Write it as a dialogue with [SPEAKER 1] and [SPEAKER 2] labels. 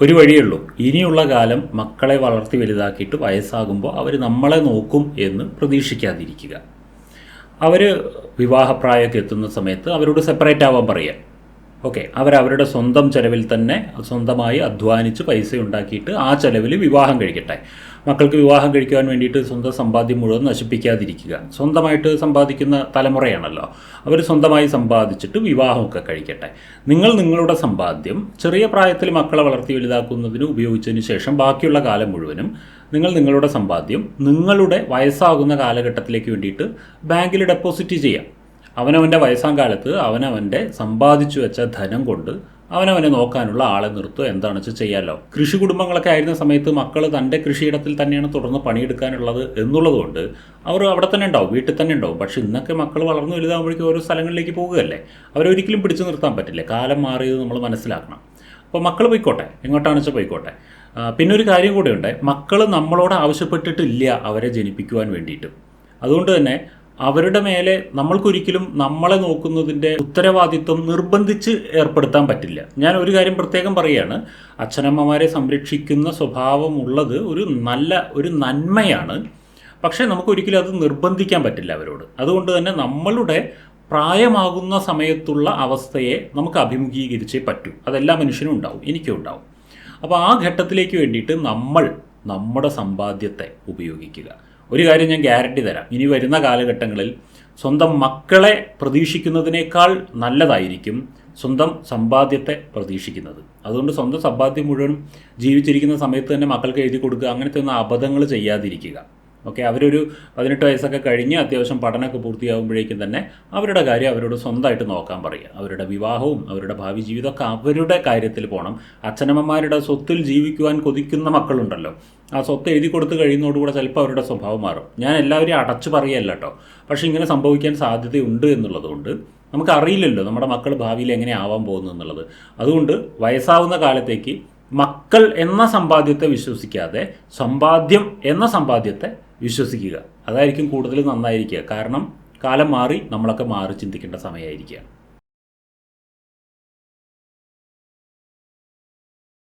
[SPEAKER 1] ഒരു വഴിയുള്ളൂ ഇനിയുള്ള കാലം മക്കളെ വളർത്തി വലുതാക്കിയിട്ട് വയസ്സാകുമ്പോൾ അവർ നമ്മളെ നോക്കും എന്ന് പ്രതീക്ഷിക്കാതിരിക്കുക. അവർ വിവാഹപ്രായമൊക്കെ എത്തുന്ന സമയത്ത് അവരോട് സെപ്പറേറ്റ് ആവാൻ പറയുക ഓക്കെ അവരവരുടെ സ്വന്തം ചെലവിൽ തന്നെ സ്വന്തമായി അധ്വാനിച്ച് പൈസ ഉണ്ടാക്കിയിട്ട് ആ ചെലവിൽ വിവാഹം കഴിക്കട്ടെ. മക്കൾക്ക് വിവാഹം കഴിക്കുവാൻ വേണ്ടിയിട്ട് സ്വന്തം സമ്പാദ്യം മുഴുവൻ നശിപ്പിക്കാതിരിക്കുക. സ്വന്തമായിട്ട് സമ്പാദിക്കുന്ന തലമുറയാണല്ലോ. അവർ സ്വന്തമായി സമ്പാദിച്ചിട്ട് വിവാഹമൊക്കെ കഴിക്കട്ടെ. നിങ്ങൾ നിങ്ങളുടെ സമ്പാദ്യം ചെറിയ പ്രായത്തിൽ മക്കളെ വളർത്തി വലുതാക്കുന്നതിന് ഉപയോഗിച്ചതിന് ശേഷം ബാക്കിയുള്ള കാലം മുഴുവനും നിങ്ങൾ നിങ്ങളുടെ സമ്പാദ്യം നിങ്ങളുടെ വയസ്സാകുന്ന കാലഘട്ടത്തിലേക്ക് വേണ്ടിയിട്ട് ബാങ്കിൽ ഡെപ്പോസിറ്റ് ചെയ്യാം. അവനവന്റെ വയസ്സാം കാലത്ത് അവനവന്റെ സമ്പാദിച്ചു വെച്ച ധനം കൊണ്ട് അവനവനെ നോക്കാനുള്ള ആളെ നിർത്തുക എന്താണെന്ന് വെച്ചാൽ ചെയ്യാമല്ലോ കൃഷി കുടുംബങ്ങളൊക്കെ ആയിരുന്ന സമയത്ത് മക്കൾ തന്റെ കൃഷിയിടത്തിൽ തന്നെയാണ് തുടർന്ന് പണിയെടുക്കാനുള്ളത് എന്നുള്ളതുകൊണ്ട് അവർ അവിടെ തന്നെ ഉണ്ടാവും വീട്ടിൽ തന്നെ ഉണ്ടാവും. പക്ഷേ ഇന്നൊക്കെ മക്കൾ വളർന്നു വലുതാകുമ്പോഴേക്കും ഓരോ സ്ഥലങ്ങളിലേക്ക് പോകുകയല്ലേ? അവരൊരിക്കലും പിടിച്ചു നിർത്താൻ പറ്റില്ല. കാലം മാറിയത് നമ്മൾ മനസ്സിലാക്കണം. അപ്പോൾ മക്കൾ പോയിക്കോട്ടെ. എങ്ങോട്ടാണെന്ന് വെച്ചാൽ പോയിക്കോട്ടെ. പിന്നെ ഒരു കാര്യം കൂടെയുണ്ട്. മക്കൾ നമ്മളോട് ആവശ്യപ്പെട്ടിട്ടില്ല അവരെ ജനിപ്പിക്കുവാൻ വേണ്ടിയിട്ട്. അതുകൊണ്ട് തന്നെ അവരുടെ മേലെ നമ്മൾക്കൊരിക്കലും നമ്മളെ നോക്കുന്നതിന്റെ ഉത്തരവാദിത്വം നിർബന്ധിച്ച് ഏർപ്പെടുത്താൻ പറ്റില്ല. ഞാൻ ഒരു കാര്യം പ്രത്യേകം പറയുകയാണ്. അച്ഛനമ്മമാരെ സംരക്ഷിക്കുന്ന സ്വഭാവമുള്ളത് ഒരു നല്ല ഒരു നന്മയാണ്. പക്ഷേ നമുക്കൊരിക്കലും അത് നിർബന്ധിക്കാൻ പറ്റില്ല അവരോട്. അതുകൊണ്ട് തന്നെ നമ്മളുടെ പ്രായമാകുന്ന സമയത്തുള്ള അവസ്ഥയെ നമുക്ക് അഭിമുഖീകരിച്ചേ പറ്റൂ. അതെല്ലാ മനുഷ്യനും ഉണ്ടാവും. എനിക്കും ഉണ്ടാവും. അപ്പോൾ ആ ഘട്ടത്തിലേക്ക് വേണ്ടിയിട്ട് നമ്മൾ നമ്മുടെ സമ്പാദ്യത്തെ ഉപയോഗിക്കുക. ഒരു കാര്യം ഞാൻ ഗ്യാരണ്ടി തരാം. ഇനി വരുന്ന കാലഘട്ടങ്ങളിൽ സ്വന്തം മക്കളെ പ്രതീക്ഷിക്കുന്നതിനേക്കാൾ നല്ലതായിരിക്കും സ്വന്തം സമ്പാദ്യത്തെ പ്രതീക്ഷിക്കുന്നത്. അതുകൊണ്ട് സ്വന്തം സമ്പാദ്യം മുഴുവനും ജീവിച്ചിരിക്കുന്ന സമയത്ത് തന്നെ മക്കൾക്ക് എഴുതി കൊടുക്കുക അങ്ങനത്തെ ഒന്നും അബദ്ധങ്ങൾ ചെയ്യാതിരിക്കുക. ഓക്കെ അവരൊരു പതിനെട്ട് വയസ്സൊക്കെ കഴിഞ്ഞ് അത്യാവശ്യം പഠനമൊക്കെ പൂർത്തിയാകുമ്പോഴേക്കും തന്നെ അവരുടെ കാര്യം അവരോട് സ്വന്തമായിട്ട് നോക്കാൻ പറയുക. അവരുടെ വിവാഹവും അവരുടെ ഭാവി ജീവിതമൊക്കെ അവരുടെ കാര്യത്തിൽ പോകണം അച്ഛനമ്മമാരുടെ സ്വത്തിൽ ജീവിക്കുവാൻ കൊതിക്കുന്ന മക്കളുണ്ടല്ലോ. ആ സ്വത്ത് എഴുതി കൊടുത്ത് കഴിയുന്നതോടുകൂടെ ചിലപ്പോൾ അവരുടെ സ്വഭാവം മാറും. ഞാൻ എല്ലാവരെയും അടച്ചു പറയല്ല കേട്ടോ. പക്ഷേ ഇങ്ങനെ സംഭവിക്കാൻ സാധ്യതയുണ്ട് എന്നുള്ളതുകൊണ്ട് നമുക്ക് അറിയില്ലല്ലോ നമ്മുടെ മക്കൾ ഭാവിയിൽ എങ്ങനെ ആവാൻ പോകുന്നു എന്നുള്ളത്. അതുകൊണ്ട് വയസ്സാവുന്ന കാലത്തേക്ക് മക്കൾ എന്ന സമ്പാദ്യത്തെ വിശ്വസിക്കാതെ സമ്പാദ്യം എന്ന സമ്പാദ്യത്തെ വിശ്വസിക്കുക. അതായിരിക്കും കൂടുതൽ നന്നായിരിക്കുക. കാരണം കാലം മാറി നമ്മളൊക്കെ മാറി ചിന്തിക്കേണ്ട സമയമായിരിക്കുക.